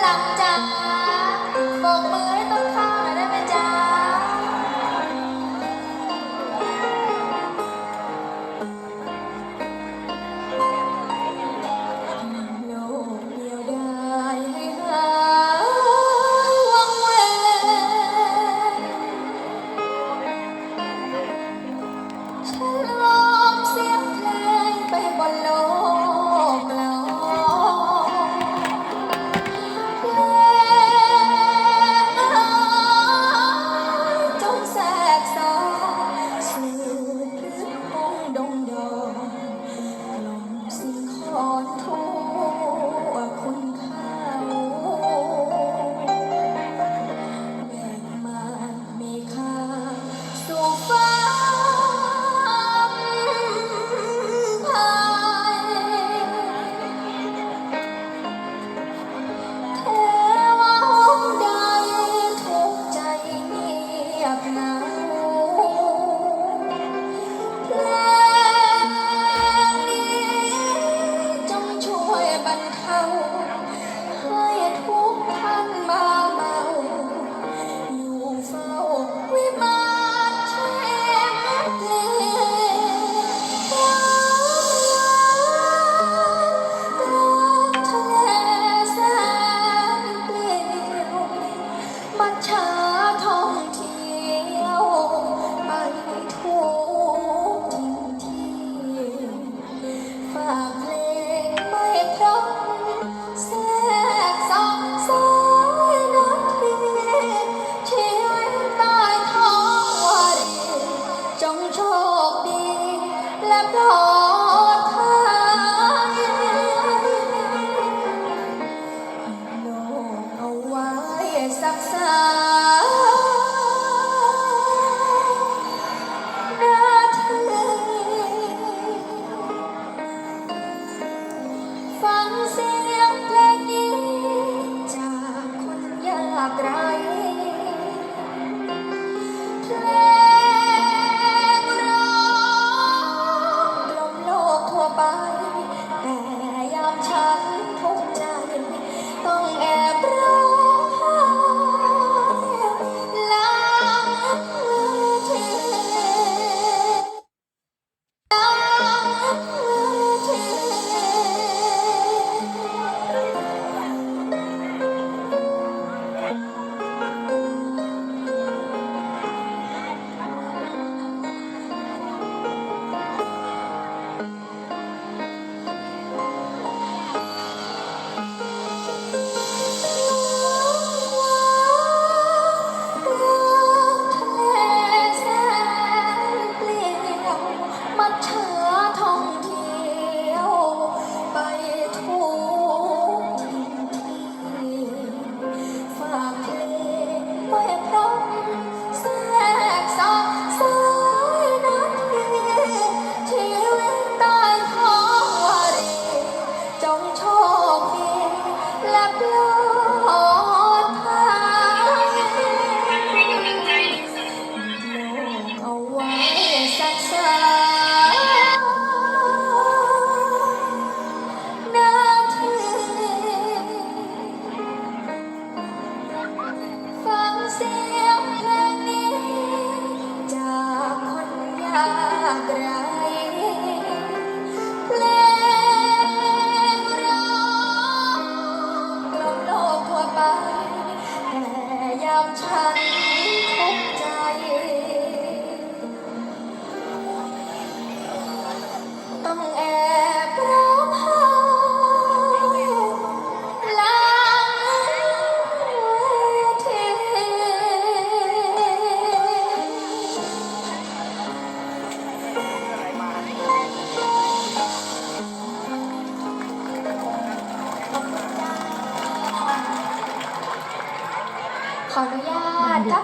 หลังจ้กโบกมือให้ต้นขา अपना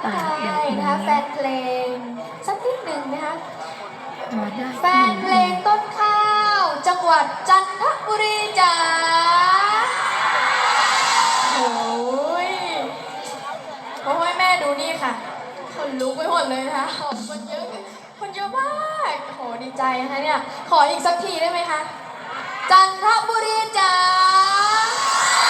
ทักทายนะคะแฟนเพลงสักนิดหนึ่งไหมคะแฟนเพลงต้นข้าว จังหวัดจันทบุรีจ้าโอ้ยโอ้ยแม่ดูนี่ค่ะคนลุกไปหมดเลยนะคะคนเยอะคนเยอะมากโหดีใจนะคะเนี่ยขออีกสักทีได้ไหมคะจันทบุรีจ้า